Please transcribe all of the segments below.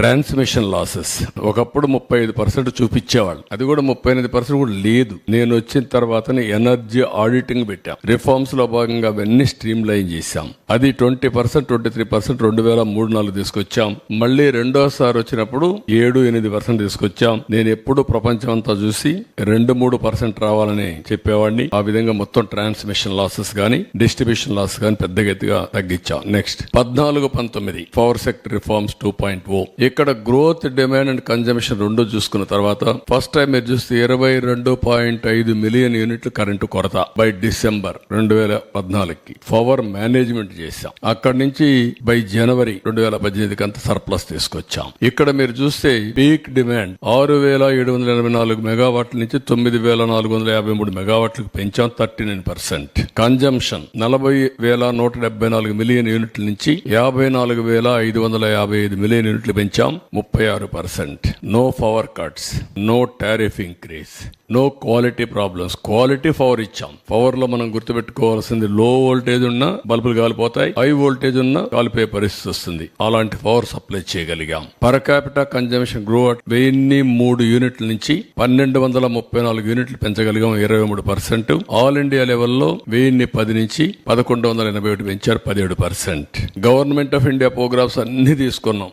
Transmission losses ఒకప్పుడు ముప్పై ఐదు పర్సెంట్ చూపించేవాళ్ళు. అది కూడా ముప్పై ఎనిమిది పర్సెంట్ కూడా లేదు. నేను వచ్చిన తర్వాత ఎనర్జీ ఆడిటింగ్ పెట్టాం. రిఫార్మ్స్లో భాగంగా అవన్నీ స్ట్రీమ్ లైన్ చేశాం. అది twenty percent twenty three percent రెండు వేల మూడు నాలుగు తీసుకొచ్చాం. మళ్ళీ రెండోసారి వచ్చినప్పుడు ఏడు ఎనిమిది పర్సెంట్ తీసుకొచ్చాం. నేను ఎప్పుడు ప్రపంచం అంతా చూసి రెండు మూడు పర్సెంట్ రావాలని చెప్పేవాడిని. ఆ విధంగా మొత్తం ట్రాన్స్మిషన్ లాసెస్ గానీ డిస్ట్రిబ్యూషన్ లాస్ గానీ పెద్ద గతిగా తగ్గించాం. నెక్స్ట్ పద్నాలుగు పంతొమ్మిది. Power sector reforms two point o ఇక్కడ గ్రోత్ డిమాండ్ అండ్ కన్జంప్షన్ రెండు చూసుకున్న తర్వాత ఫస్ట్ టైం మీరు చూస్తే ఇరవై రెండు పాయింట్ ఐదు మిలియన్ యూనిట్లు కరెంటు కొరత బై డిసెంబర్ రెండు వేల పద్నాలుగుకి. పవర్ మేనేజ్మెంట్ చేశాం. అక్కడి నుంచి బై జనవరి రెండు వేల పద్దెనిమిదికి అంత సర్ప్లస్ తీసుకొచ్చాం. ఇక్కడ మీరు చూస్తే పీక్ డిమాండ్ ఆరు వేల ఏడు వందల ఎనభై నాలుగు మెగావాట్ల నుంచి తొమ్మిది వేల నాలుగు వందల యాభై మూడు మెగావాట్లకు పెంచాం థర్టీ నైన్ పర్సెంట్ కన్జంప్షన్ నలభై వేల నూట డెబ్బై నాలుగు మిలియన్ యూనిట్ల నుంచి యాభై నాలుగు వేల ఐదు వందల యాభై ఐదు మిలియన్ యూనిట్లు పెంచాం. ముప్పై ఆరు percent. No power cuts no tariff increase no quality problems quality power ఇచ్చాం. పవర్లో మనం గుర్తుపెట్టుకోవాల్సింది లో వోల్టేజ్ ఉన్నా బల్బులు కాలిపోతాయి హై వోల్టేజ్ ఉన్నా కాలిపోయే పరిస్థితి వస్తుంది. అలాంటి పవర్ సప్లై చేయగలిగాం. Per capital consumption grow at వెయ్యి మూడు యూనిట్ల నుంచి పన్నెండు వందల ముప్పై నాలుగు యూనిట్లు పెంచగలిగాం ఇరవై మూడు పర్సెంట్. ఆల్ ఇండియా లెవెల్లో వెయ్యిన్ని పది నుంచి పదకొండు వందల ఎనభై ఒకటి పెంచారు పదిహేడు percent. Government of India programmes అన్ని తీసుకున్నాం.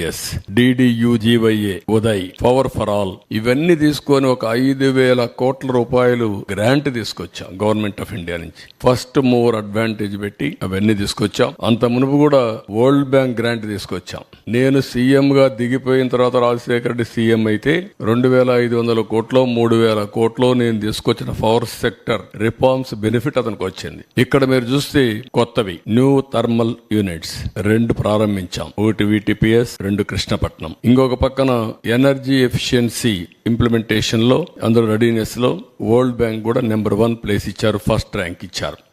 IPDS DDUGJY UDAY power for all ఇవన్నీ తీసుకొని ఒక ఐదు వేల కోట్ల రూపాయలు గ్రాంట్ తీసుకొచ్చాం గవర్నమెంట్ ఆఫ్ ఇండియా నుంచి. ఫస్ట్ మూవర్ అడ్వాంటేజ్ పెట్టి అవన్నీ తీసుకొచ్చాం. అంత మునుపు కూడా వరల్డ్ బ్యాంక్ గ్రాంట్ తీసుకొచ్చాం. నేను సీఎం గా దిగిపోయిన తర్వాత రాజశేఖర రెడ్డి సీఎం అయితే రెండు వేల ఐదు వందల కోట్లు మూడు వేల కోట్లు నేను తీసుకొచ్చిన పవర్ సెక్టర్ రిఫార్మ్స్ బెనిఫిట్ అతనికి వచ్చింది. ఇక్కడ మీరు చూస్తే కొత్తవి న్యూ థర్మల్ యూనిట్స్ రెండు ప్రారంభించాం. ఒకటి విటిపిఎస్ రెండు కృష్ణపట్నం. ఇంకొక పక్కన ఎనర్జీ ఎఫిషియన్సీ ఇంప్లిమెంటేషన్లో అందరూ అందులో రెడీనెస్లో వరల్డ్ బ్యాంక్ కూడా నెంబర్ వన్ ప్లేస్ ఇచ్చారు ఫస్ట్ ర్యాంక్ ఇచ్చారు.